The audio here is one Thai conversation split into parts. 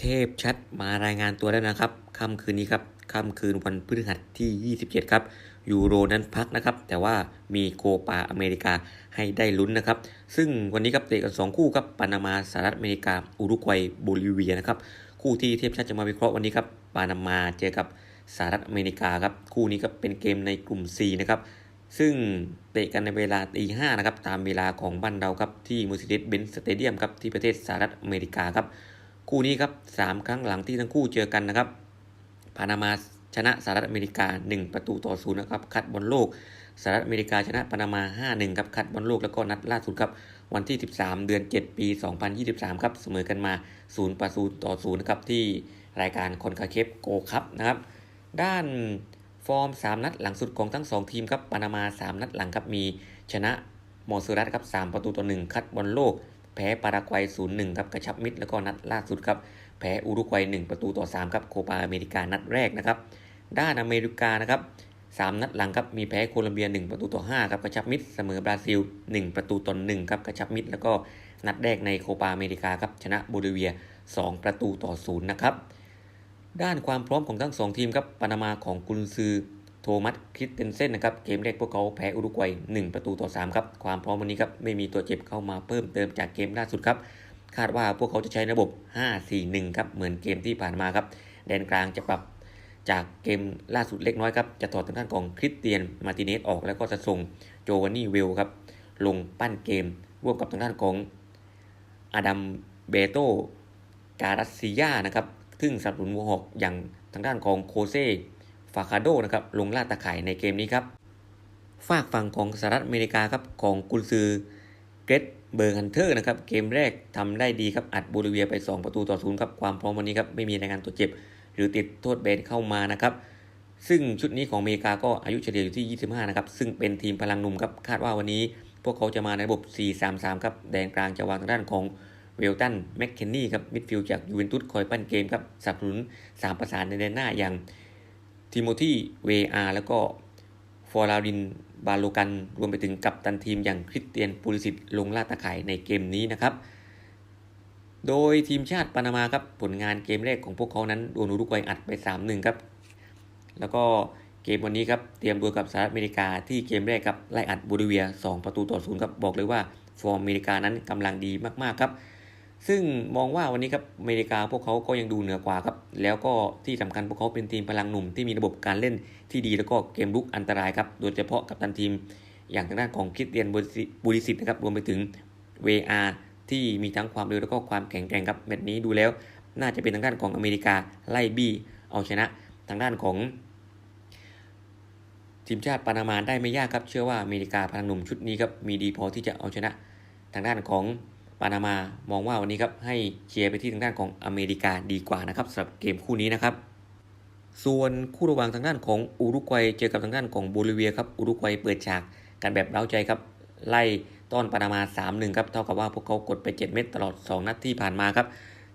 เทพชัดมารายงานตัวแล้วนะครับค่ำคืนนี้ครับค่ำคืนวันพฤหัสที่ 27 ครับ ยูโรนั้นพักนะครับ แต่ว่ามีโคปาอเมริกาให้ได้ลุ้นนะครับ ซึ่งวันนี้ครับเตะกัน 2 คู่ครับปานามาสหรัฐอเมริกา อุรุกวัยโบลิเวียนะครับ คู่ที่เทพชัดจะมาวิเคราะห์วันนี้ครับปานามาเจอกับสหรัฐอเมริกาครับ คู่นี้ก็เป็นเกมในกลุ่ม C นะครับ ซึ่งเตะกันในเวลาตีห้านะครับ ตามเวลาของบ้านเราครับที่ Mercedes-Benz Stadium ครับที่ประเทศสหรัฐอเมริกาครับ คู่นี้ครับสามครั้งหลังที่ทั้งคู่เจอกันนะครับปานามาชนะสหรัฐอเมริกา 1 ประตูต่อศูนย์นะครับคัดบอลโลกสหรัฐอเมริกาชนะปานามา 5-1ครับคัดบอลโลกแล้วก็นัดล่าสุดครับวันที่ 13 เดือน 7 ปี 2023 ครับเสมอกันมา 0 ประตูต่อ0นะครับที่รายการคอนคาเคฟโกคัพนะครับด้านฟอร์ม 3 นัดหลังสุดของทั้ง 2 ทีมครับปานามา 3 นัดหลังครับมีชนะมอสรัตครับ 3 ประตูต่อ1คัดบอลโลก แพ้ปารากวัย 0-1 ครับกระชับมิตรแล้วก็นัดล่าสุดครับแพ้อุรุกวัย 1 ประตูต่อ 3 ครับโคปาอเมริกานัดแรกนะครับ ด้านอเมริกานะครับ3นัดหลังครับมีแพ้โคลัมเบีย 1 ประตูต่อ 5 ครับกระชับมิตรเสมอบราซิล 1 ประตูต่อ1ครับกระชับมิตรแล้วก็นัดแรกในโคปาอเมริกาครับชนะโบลิเวีย 2 ประตูต่อ0นะครับด้านความพร้อมของทั้ง 2 ทีมครับปานามาของกุนซือ มัสคริสเตนเซนนะครับ เกมแรกพวกเขาแพ้อุรุกวัย 1 ประตูต่อ 3 ครับ ความพร้อมวันนี้ครับ ไม่มีตัวเจ็บเข้ามาเพิ่มเติมจากเกมล่าสุดครับ คาดว่าพวกเขาจะใช้ระบบ 5-4-1 ครับ เหมือนเกมที่ผ่านมาครับ แดนกลางจะปรับจากเกมล่าสุดเล็กน้อยครับ จะถอดทางด้านของคริสเตียน มาติเนสออกแล้วก็จะส่งโจวานนี่เวลครับ ลงปั้นเกมร่วมกับทางด้านของอดัมเบโตการัสซิยานะครับ ซึ่งสนับสนุนวัวหอกอย่างทางด้านของโคเซาคาโดนะครับลงล่าตะข่ายในเกมนี้ครับฝากฝั่งของสหรัฐอเมริกาครับของกุนซือเกรดเบอร์ฮันเทอร์นะครับเกมแรกทำได้ดีครับอัดโบลิเวียไป 2 ประตูต่อศูนย์ครับความพร้อมวันนี้ครับไม่มีรายงานตัวเจ็บ หรือติดโทษแบนเข้ามานะครับซึ่งชุดนี้ของอเมริกาก็อายุเฉลี่ยอยู่ที่ 25 นะครับ ซึ่งเป็นทีมพลังหนุ่มครับ คาดว่าวันนี้พวกเขาจะมาในระบบ 4-3-3 ครับ แดนกลางจะวางทางด้านของเวลตันแมคเคนนี่ครับ มิดฟิลด์จากยูเวนตุสคอยปั้นเกมครับสนับสนุนสามประสานในแดนหน้าอย่าง ทิโมธีเวอาร์แล้วก็ฟอร์ลารินบาโลกัน รวมไปถึงกัปตันทีมอย่างคริสเตียนปูริสิตลงล่าตะข่ายในเกมนี้นะครับ โดยทีมชาติปานามาครับผลงานเกมแรกของพวกเขานั้นโดนอุรุกวัยอัดไป 3-1 ครับ แล้วก็เกมวันนี้ครับเตรียมตัวกับสหรัฐอเมริกาที่เกมแรกครับไล่อัดโบลิเวีย 2 ประตูต่อศูนย์ครับบอกเลยว่าฟอร์มอเมริกานั้นกำลังดีมากๆครับ ซึ่งมองว่าวันนี้ครับอเมริกาพวกเขาก็ยังดูเหนือกว่าครับ แล้วก็ที่สำคัญพวกเขาเป็นทีมพลังหนุ่มที่มีระบบการเล่นที่ดีแล้วก็เกมลุกอันตรายครับ โดยเฉพาะกับตันทีม อย่างทางด้านของคิสเตียนบูริสิตนะครับรวมไปถึง VR ที่มีทั้งความเร็วแล้วก็ความแข็งแกร่งครับแมตช์นี้ดูแล้ว น่าจะเป็นทางด้านของอเมริกาไล่บี้เอาชนะทางด้านของ ทีมชาติปานามาได้ไม่ยากครับ เชื่อว่าอเมริกาพลังหนุ่มชุดนี้ครับมีดีพอที่จะเอาชนะ ทางด้านของ ปานามามองว่าวันนี้ครับให้เชียร์ไปที่ทางด้านของอเมริกาดีกว่านะครับสำหรับเกมคู่นี้นะครับ ส่วนคู่ระหว่างทางด้านของอุรุกวัยเจอกับทางด้านของโบลิเวียครับอุรุกวัยเปิดฉากกันแบบเร้าใจครับไล่ต้อนปานามา 3-1 ครับ เท่ากับว่าพวกเขากดไป 7 เม็ดตลอด 2 นัดที่ผ่านมาครับ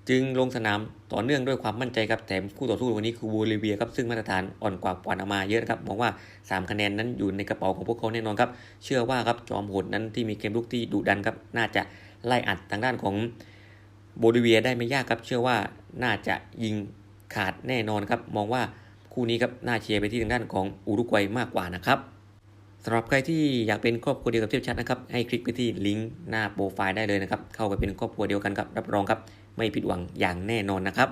จึงลงสนามต่อเนื่องด้วยความมั่นใจครับ แถมคู่ต่อสู้วันนี้คือโบลิเวียครับ ซึ่งมาตรฐานอ่อนกว่าปานามาเยอะนะครับ มองว่า 3 คะแนนนั้นอยู่ในกระเป๋าของพวกเขาแน่นอนครับ เชื่อว่าครับจอมโหดนั้นที่มีเกมลุกที่ดุดันครับ น่าจะ ไล่อัดทางด้านของโบลิเวียได้ไม่ยากครับ เชื่อว่าน่าจะยิงขาดแน่นอนครับ มองว่าคู่นี้ครับน่าเชียร์ไปที่ทางด้านของอุรุกวัยมากกว่านะครับสำหรับใครที่อยากเป็นครอบครัวเดียวกับเทพชัดนะครับให้คลิกไปที่ลิงก์หน้าโปรไฟล์ได้เลยนะครับเข้าไปเป็นครอบครัวเดียวกันครับรับรองครับ ไม่ผิดหวังอย่างแน่นอนนะครับ